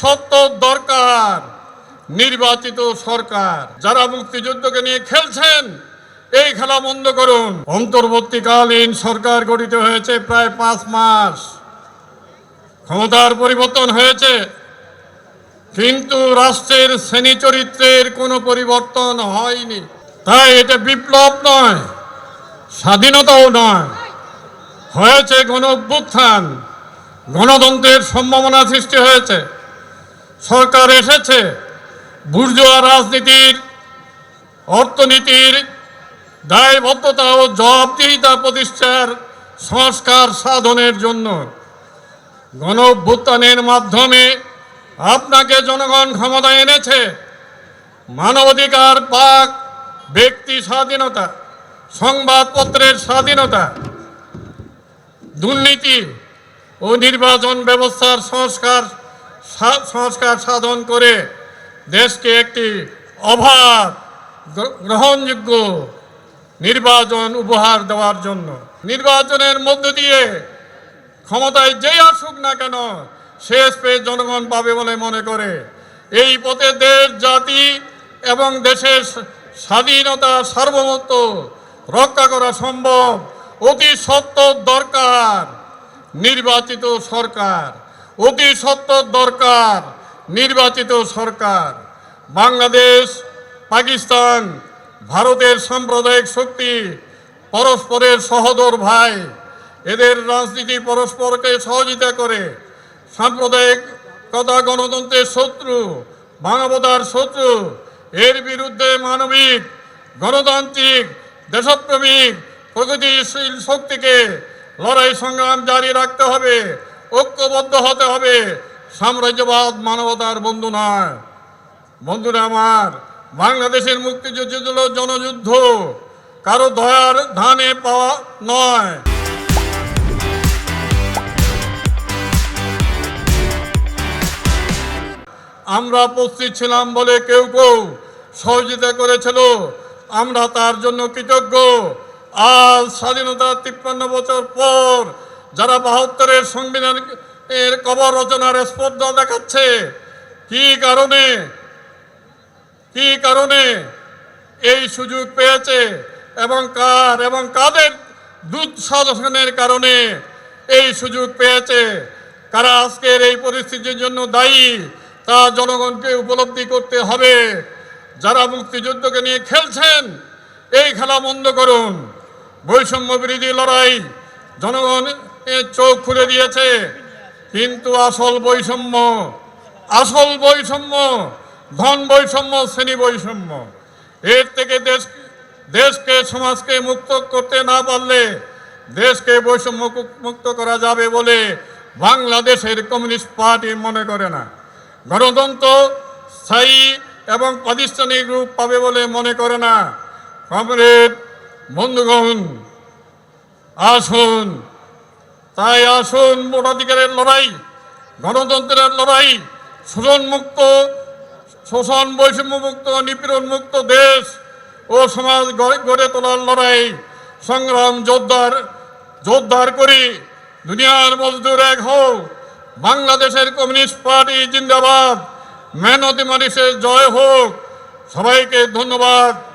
সত্তর দরকার, নির্বাচিত সরকার। যারা মুক্তিযুদ্ধকে নিয়ে খেলছেন, এই খেলা বন্ধ করুন। অন্তর্বর্তীকালীন সরকার গঠিত হয়েছে প্রায় পাঁচ মাস। ক্ষমতার পরিবর্তন হয়েছে। কিন্তু রাষ্ট্রের শ্রেণি চরিত্রের কোনো পরিবর্তন হয়নি। তাই এটা বিপ্লব নয়, স্বাধীনতাও নয়। হয়েছে গণ অভ্যুত্থান গণতন্ত্রের সম্ভাবনা সৃষ্টি হয়েছে। সরকার এসেছে বুর্জোয়া রাজনীতির, অর্থনীতির, দায়বদ্ধতা ও জবাবদিহিতা প্রতিষ্ঠার সংস্কার সাধনের জন্য গণ মাধ্যমে আপনাকে জনগণ ক্ষমতা এনেছে মানবাধিকার পাক, ব্যক্তি স্বাধীনতা, সংবাদপত্রের স্বাধীনতা, দুর্নীতি ও নির্বাচন ব্যবস্থার সংস্কার সংস্কার সাধন করে দেশকে একটি অভাব গ্রহণযোগ্য নির্বাচন উপহার দেওয়ার জন্য। নির্বাচনের মধ্য দিয়ে ক্ষমতায় যেই আসুক না কেন, শেষ পেয়ে জনগণ পাবে বলে মনে করে। এই পথে দেশ, জাতি এবং দেশের স্বাধীনতা, সার্বভৌমত্ব রক্ষা করা সম্ভব। অতি সত্য দরকার। নির্বাচিত সরকার। অতি সত্তর দরকার, নির্বাচিত সরকার। বাংলাদেশ, পাকিস্তান, ভারতের সাম্প্রদায়িক শক্তি, পরস্পরের সহদর ভাই, এদের রাজনীতি পরস্পরকে সহযোগিতা করে সাম্প্রদায়িকতা গণতন্ত্রের শত্রু, মানবতার শত্রু, এর বিরুদ্ধে মানবিক, গণতান্ত্রিক, দেশপ্রেমিক, প্রগতিশীল শক্তিকে লড়াই সংগ্রাম জারি রাখতে হবে। ঐক্যবদ্ধ হতে হবে। সাম্রাজ্যবাদ মানবতার বন্ধু নয়। বন্ধুরা আমার, বাংলাদেশের মুক্তিযুদ্ধ ছিল জনযুদ্ধ। কারও দয়ার ধানে পাওয়া নয়। আমরা ছিলাম বলে কেউ কেউ করেছিল। আমরা তার জন্য কৃতজ্ঞ। আজ স্বাধীনতার তিপ্পান্ন বছর পর যারা বাহাত্তরের সংবিধান এর কবর রচনার স্পর্ধা দেখাচ্ছে, কি কারণে কি কারণে এই সুযোগ পেয়েছে এবং কার এবং কাদের দুঃসাধনের কারণে এই সুযোগ পেয়েছে? কারা আজকের এই পরিস্থিতির জন্য দায়ী? তা জনগণকে উপলব্ধি করতে হবে। যারা মুক্তিযুদ্ধকে নিয়ে খেলছেন, এই খেলা বন্ধ করুন। বৈষম্য বিরোধী লড়াই, জনগণ চোখ খুলে দিয়েছে। কিন্তু আসল বৈষম্য আসল বৈষম্য, ধন বৈষম্য, শ্রেণি বৈষম্য। এর থেকে দেশ, দেশকে, সমাজকে মুক্ত করতে না পারলে দেশকে বৈষম্য মুক্ত করা যাবে বলে বাংলাদেশের কমিউনিস্ট পার্টি মনে করে না। গণতন্ত্র স্থায়ী এবং প্রাতিষ্ঠানিক রূপ পাবে বলে মনে করে না। কমরেড, বন্ধুগণ, আসুন। তাই আসুন ভোটাধিকারের লড়াই, গণতন্ত্রের লড়াই শোষণ মুক্ত শোষণ বৈষম্য মুক্ত নিপীড়ন মুক্ত দেশ ও সমাজ গড়ে- তোলার লড়াই। সংগ্রাম যোদ্ধার যোদ্ধার করি। দুনিয়ার মজদুর এক হোক বাংলাদেশের কমিউনিস্ট পার্টি জিন্দাবাদ। মেহনতি মানুষের জয় হোক। সবাইকে ধন্যবাদ।